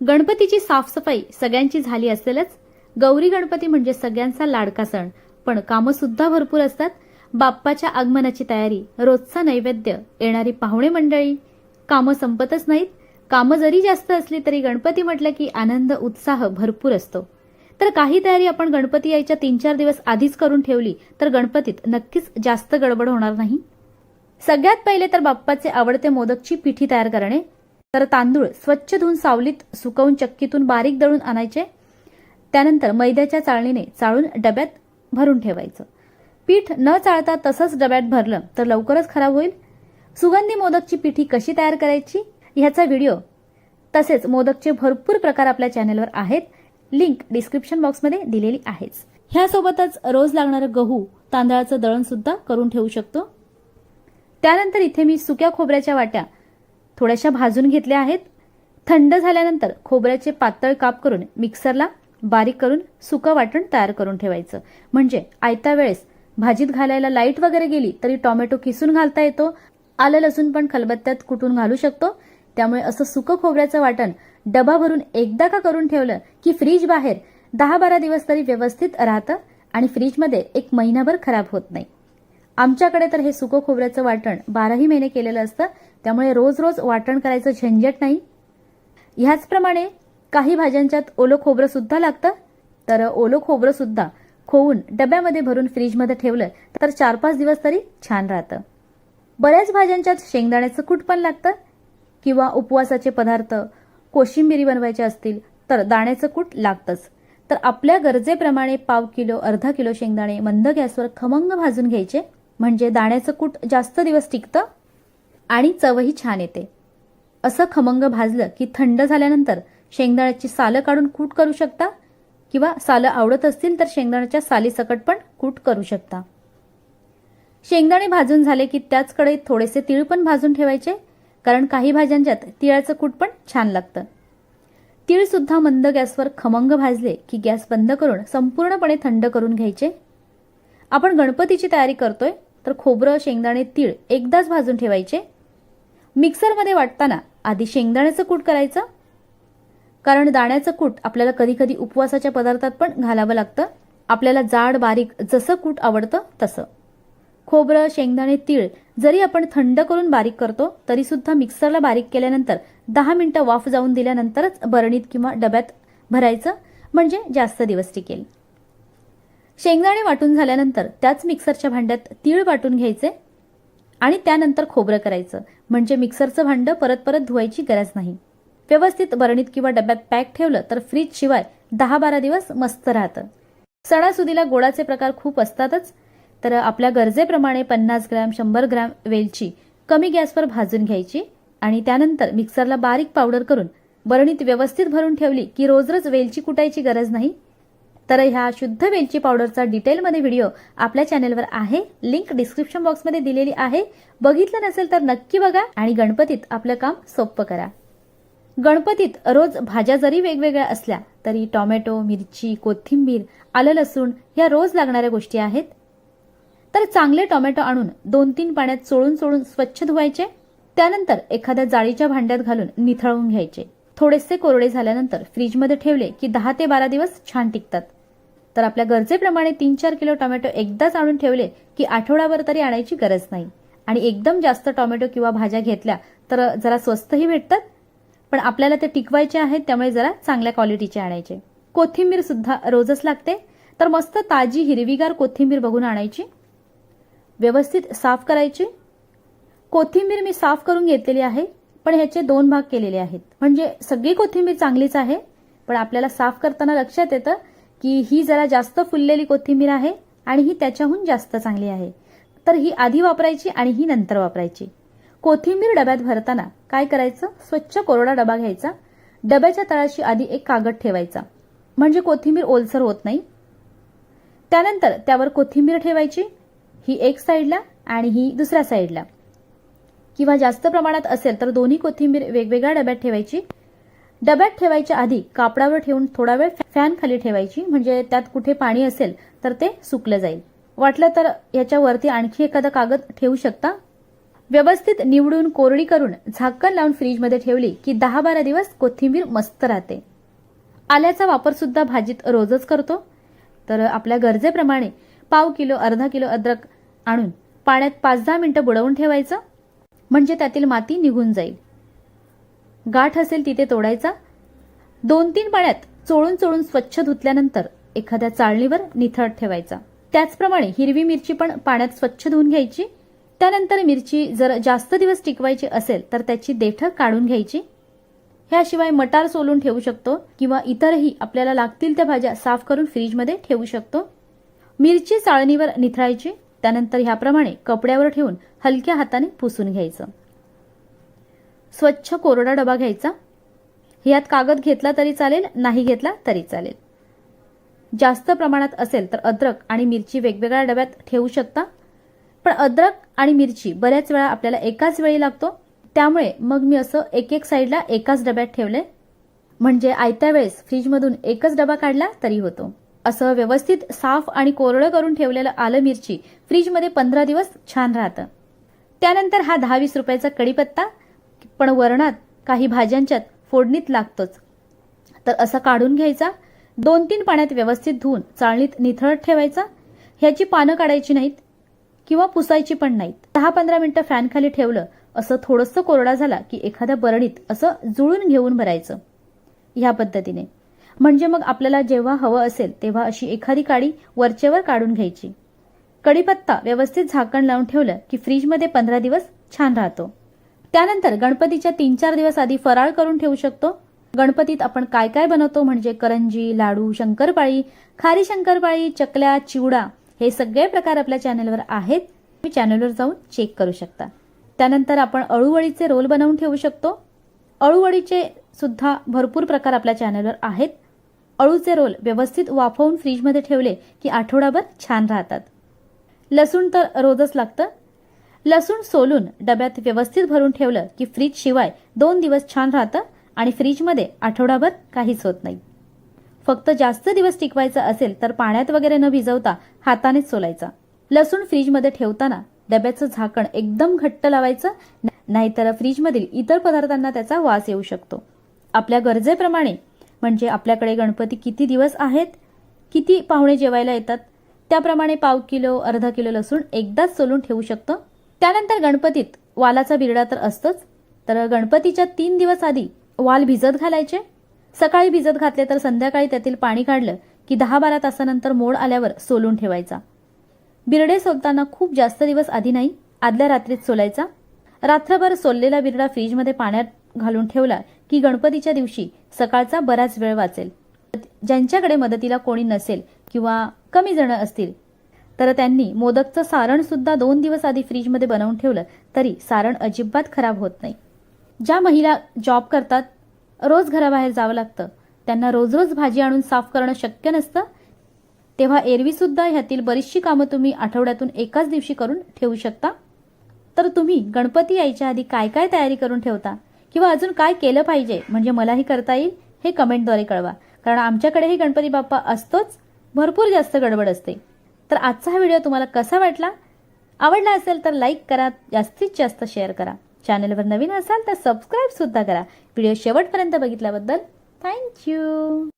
गणपतीची साफसफाई सगळ्यांची झाली असेलच. गौरी गणपती म्हणजे सगळ्यांचा लाडका सण. पण कामं सुद्धा भरपूर असतात. बाप्पाच्या आगमनाची तयारी रोजचा नैवेद्य येणारी पाहुणे मंडळी. कामं संपतच नाहीत. कामं जरी जास्त असली तरी गणपती म्हटलं की आनंद उत्साह भरपूर असतो. तर काही तयारी आपण गणपती यायच्या तीन चार दिवस आधीच करून ठेवली तर गणपतीत नक्कीच जास्त गडबड होणार नाही. सगळ्यात पहिले तर बाप्पाचे आवडते मोदकची पिठी तयार करणे. तर तांदूळ स्वच्छ धुवून सावलीत सुकवून चक्कीतून बारीक दळून आणायचे. त्यानंतर मैद्याच्या चाळणीने चाळून डब्यात भरून ठेवायचं. पीठ न चाळता तसंच डब्यात भरलं तर लवकरच खराब होईल. सुगंधी मोदकची पिठी कशी तयार करायची ह्याचा व्हिडिओ तसेच मोदकचे भरपूर प्रकार आपल्या चॅनेलवर आहेत. लिंक डिस्क्रिप्शन बॉक्समध्ये दिलेली आहेच. ह्यासोबतच रोज लागणारं गहू तांदळाचं दळण सुद्धा करून ठेवू शकतो. त्यानंतर इथे मी सुक्या खोबऱ्याच्या वाट्या थोड्याशा भाजून घेतल्या आहेत. थंड झाल्यानंतर खोबऱ्याचे पातळ काप करून मिक्सरला बारीक करून सुकं वाटण तयार करून ठेवायचं. म्हणजे आयत्या वेळेस भाजीत घालायला लाइट वगैरे गेली तरी टोमॅटो किसून घालता येतो. आलं लसूण पण खलबत्त्यात कुटून घालू शकतो. त्यामुळे असं सुकं खोबऱ्याचं वाटण डबा भरून एकदा का करून ठेवलं की फ्रीज बाहेर दहा बारा दिवस तरी व्यवस्थित राहतं आणि फ्रीजमध्ये एक महिनाभर खराब होत नाही. आमच्याकडे तर हे सुकं खोबऱ्याचं वाटण बाराही महिने केलेलं असतं. त्यामुळे रोज रोज वाटण करायचं झंझट नाही. ह्याचप्रमाणे काही भाज्यांच्यात ओलं खोबरं सुद्धा लागतं. तर ओलं खोबरं सुद्धा खोवून डब्यामध्ये भरून फ्रीजमध्ये ठेवलं तर चार पाच दिवस तरी छान राहतं. बऱ्याच भाज्यांच्यात शेंगदाण्याचं कूट पण लागतं किंवा उपवासाचे पदार्थ कोशिंबिरी बनवायचे असतील तर दाण्याचं कूट लागतंच. तर आपल्या गरजेप्रमाणे पाव किलो अर्धा किलो शेंगदाणे मंद गॅसवर खमंग भाजून घ्यायचे. म्हणजे दाण्याचं कूट जास्त दिवस टिकतं. आणि चवही छान येते. असं खमंग भाजलं की थंड झाल्यानंतर शेंगदाण्याची सालं काढून कूट करू शकता? किंवा सालं आवडत असतील तर शेंगदाण्याच्या सालीसकट पण कूट करू शकता. शेंगदाणे भाजून झाले की त्याच कढईत थोडेसे तीळ पण भाजून ठेवायचे कारण काही भाज्यांच्यात तिळाचं कूट पण छान लागतं. तीळ सुद्धा मंद गॅसवर खमंग भाजले की गॅस बंद करून संपूर्णपणे थंड करून घ्यायचे. आपण गणपतीची तयारी करतोय तर खोबरं शेंगदाणे तीळ एकदाच भाजून ठेवायचे. मिक्सरमध्ये वाटताना आधी शेंगदाण्याचं कूट करायचं. कारण दाण्याचं कूट आपल्याला कधी कधी उपवासाच्या पदार्थात पण घालावं लागतं. आपल्याला जाड बारीक जसं कूट आवडतं तसं. खोबरं शेंगदाणे तीळ जरी आपण थंड करून बारीक करतो तरी सुद्धा मिक्सरला बारीक केल्यानंतर दहा मिनिटं वाफ जाऊन दिल्यानंतरच बरणीत किंवा डब्यात भरायचं म्हणजे जास्त दिवस टिकेल. शेंगदाणे वाटून झाल्यानंतर त्याच मिक्सरच्या भांड्यात तीळ वाटून घ्यायचे. आणि त्यानंतर खोबरं करायचं. म्हणजे मिक्सरचं भांडं परत परत धुवायची गरज नाही. व्यवस्थित बरणीत किंवा डब्यात पॅक ठेवलं तर फ्रीज शिवाय दहा बारा दिवस मस्त राहतं. सणासुदीला गोडाचे प्रकार खूप असतातच. तर आपल्या गरजेप्रमाणे पन्नास ग्रॅम शंभर ग्रॅम वेलची कमी गॅसवर भाजून घ्यायची आणि त्यानंतर मिक्सरला बारीक पावडर करून बरणीत व्यवस्थित भरून ठेवली की रोज रोज वेलची कुटायची गरज नाही. तर ह्या शुद्ध वेलची पावडरचा डिटेलमध्ये व्हिडिओ आपल्या चॅनेलवर आहे. लिंक डिस्क्रिप्शन बॉक्समध्ये दिलेली आहे. बघितलं नसेल तर नक्की बघा आणि गणपतीत आपलं काम सोपं करा. गणपतीत रोज भाज्या जरी वेगवेगळ्या असल्या तरी टोमॅटो मिरची कोथिंबीर आलं लसूण ह्या रोज लागणाऱ्या गोष्टी आहेत. तर चांगले टोमॅटो आणून दोन तीन पाण्यात चोळून चोळून स्वच्छ धुवायचे. त्यानंतर एखाद्या जाळीच्या भांड्यात घालून निथळून घ्यायचे. थोडेसे कोरडे झाल्यानंतर फ्रीजमध्ये ठेवले की दहा ते बारा दिवस छान टिकतात. तर आपल्या गरजेप्रमाणे तीन चार किलो टोमॅटो एकदाच आणून ठेवले की आठवडाभर तरी आणायची गरज नाही. आणि एकदम जास्त टोमॅटो किंवा भाज्या घेतल्या तर जरा स्वस्तही भेटतात पण आपल्याला ते टिकवायचे आहेत त्यामुळे जरा चांगल्या क्वालिटीचे आणायचे. कोथिंबीर सुद्धा रोजच लागते. तर मस्त ताजी हिरवीगार कोथिंबीर बघून आणायची. व्यवस्थित साफ करायची. कोथिंबीर मी साफ करून घेतलेली आहे पण ह्याचे दोन भाग केलेले आहेत. म्हणजे सगळी कोथिंबीर चांगलीच आहे पण आपल्याला साफ करताना लक्षात येतं की ही जरा जास्त फुललेली कोथिंबीर आहे आणि ही त्याच्याहून जास्त चांगली आहे. तर ही आधी वापरायची आणि ही नंतर वापरायची. कोथिंबीर डब्यात भरताना काय करायचं? स्वच्छ कोरडा डबा घ्यायचा. डब्याच्या तळाशी आधी एक कागद ठेवायचा. म्हणजे कोथिंबीर ओलसर होत नाही. त्यानंतर त्यावर कोथिंबीर ठेवायची. ही एक साईडला आणि ही दुसऱ्या साईडला किंवा जास्त प्रमाणात असेल तर दोन्ही कोथिंबीर वेगवेगळ्या डब्यात ठेवायची. डब्यात ठेवायच्या आधी कापडावर ठेवून थोडा वेळ फॅन खाली ठेवायची म्हणजे त्यात कुठे पाणी असेल तर ते सुकलं जाईल. वाटलं तर याच्यावरती आणखी एखादा कागद ठेवू शकता? व्यवस्थित निवडून कोरडी करून झाकण लावून फ्रीजमध्ये ठेवली की दहा बारा दिवस कोथिंबीर मस्त राहते. आल्याचा वापर सुद्धा भाजीत रोजच करतो. तर आपल्या गरजेप्रमाणे पाव किलो अर्धा किलो अद्रक आणून पाण्यात पाच दहा मिनिटं बुडवून ठेवायचं. म्हणजे त्यातील माती निघून जाईल. गाठ असेल तिथे तोडायचा. दोन तीन पाण्यात चोळून चोळून स्वच्छ धुतल्यानंतर एखाद्या चाळणीवर निथळत ठेवायचा. त्याचप्रमाणे हिरवी मिरची पण पाण्यात स्वच्छ धुवून घ्यायची. त्यानंतर मिरची जर जास्त दिवस टिकवायची असेल तर त्याची देठं काढून घ्यायची. ह्याशिवाय मटार सोलून ठेवू शकतो किंवा इतरही आपल्याला लागतील त्या भाज्या साफ करून फ्रीजमध्ये ठेवू शकतो. मिरची चाळणीवर निथळायची. त्यानंतर ह्याप्रमाणे कपड्यावर ठेवून हलक्या हाताने पुसून घ्यायचं. स्वच्छ कोरडा डबा घ्यायचा. ह्यात कागद घेतला तरी चालेल नाही घेतला तरी चालेल. जास्त प्रमाणात असेल तर अद्रक आणि मिरची वेगवेगळ्या डब्यात ठेवू शकता. पण अद्रक आणि मिरची बऱ्याच वेळा आपल्याला एकाच वेळी लागतो. त्यामुळे मग मी असं एक एक साईडला एकाच डब्यात ठेवले म्हणजे आयत्या वेळेस फ्रीजमधून एकच डबा काढला तरी होतो. असं व्यवस्थित साफ आणि कोरडं करून ठेवलेलं आलं मिरची फ्रीजमध्ये पंधरा दिवस छान राहतं. त्यानंतर हा दहा वीस रुपयाचा कढीपत्ता पण वरणात काही भाज्यांच्यात फोडणीत लागतोच. तर असा काढून घ्यायचा. दोन तीन पाण्यात व्यवस्थित धुवून चाळणीत निथळत ठेवायचा. ह्याची पानं काढायची नाहीत किंवा पुसायची पण नाहीत. दहा पंधरा मिनिटं फॅनखाली ठेवलं असं थोडंसं कोरडा झाला की एखाद्या बरणीत असं जुळून घेऊन भरायचं. ह्या पद्धतीने. म्हणजे मग आपल्याला जेव्हा हवं असेल तेव्हा अशी एखादी काडी वरचेवर काढून घ्यायची. कढीपत्ता व्यवस्थित झाकण लावून ठेवलं की फ्रीजमध्ये पंधरा दिवस छान राहतो. त्यानंतर गणपतीच्या तीन चार दिवस आधी फराळ करून ठेवू शकतो. गणपतीत आपण काय काय बनवतो म्हणजे करंजी लाडू शंकरपाळी खारी शंकरपाळी चकल्या चिवडा हे सगळे प्रकार आपल्या चॅनलवर आहेत. तुम्ही चॅनलवर जाऊन चेक करू शकता. त्यानंतर आपण अळूवळीचे रोल बनवून ठेवू शकतो. अळूवळीचे सुद्धा भरपूर प्रकार आपल्या चॅनलवर आहेत. अळूचे रोल व्यवस्थित वाफवून फ्रीजमध्ये ठेवले की आठवडाभर छान राहतात. लसूण तर रोजच लागतं. लसूण सोलून डब्यात व्यवस्थित भरून ठेवलं की फ्रीज शिवाय दोन दिवस छान राहतं आणि फ्रीजमध्ये आठवडाभर काहीच होत नाही. फक्त जास्त दिवस टिकवायचं असेल तर पाण्यात वगैरे न भिजवता हातानेच सोलायचा. लसूण फ्रीजमध्ये ठेवताना डब्याचं झाकण एकदम घट्ट लावायचं नाहीतर फ्रीजमधील इतर पदार्थांना त्याचा वास येऊ शकतो. आपल्या गरजेप्रमाणे म्हणजे आपल्याकडे गणपती किती दिवस आहेत किती पाहुणे जेवायला येतात त्याप्रमाणे पाव किलो अर्धा किलो लसूण एकदाच सोलून ठेवू शकतो त्यानंतर गणपतीत वालाचा बिरडा तर असतंच. तर गणपतीच्या तीन दिवस आधी वाल भिजत घालायचे. सकाळी भिजत घातले तर संध्याकाळी त्यातील पाणी काढलं की दहा बारा तासानंतर मोड आल्यावर सोलून ठेवायचा. बिरडे सोलताना खूप जास्त दिवस आधी नाही आदल्या रात्रीत सोलायचा. रात्रभर सोललेला बिरडा फ्रीजमध्ये पाण्यात घालून ठेवला की गणपतीच्या दिवशी सकाळचा बराच वेळ वाचेल. ज्यांच्याकडे मदतीला कोणी नसेल किंवा कमी जण असतील तर त्यांनी मोदकचं सारण सुद्धा दोन दिवस आधी फ्रीजमध्ये बनवून ठेवलं तरी सारण अजिबात खराब होत नाही. ज्या महिला जॉब करतात रोज घराबाहेर जावं लागतं. त्यांना रोज रोज भाजी आणून साफ करणं शक्य नसतं. तेव्हा एरवी सुद्धा ह्यातील बरीचशी कामं तुम्ही आठवड्यातून एकाच दिवशी करून ठेवू शकता. तर तुम्ही गणपती यायच्या आधी काय काय तयारी करून ठेवता? किंवा अजून काय केलं पाहिजे? म्हणजे मलाही करता येईल? हे कमेंटद्वारे कळवा. कारण आमच्याकडेही गणपती बाप्पा असतोच. भरपूर जास्त गडबड असते. तर आजचा हा व्हिडिओ तुम्हाला कसा वाटला? आवडला असेल तर लाईक करा जास्तीत जास्त शेअर करा. चॅनलवर नवीन असाल तर सबस्क्राईब सुद्धा करा. व्हिडिओ शेवटपर्यंत बघितल्याबद्दल थँक्यू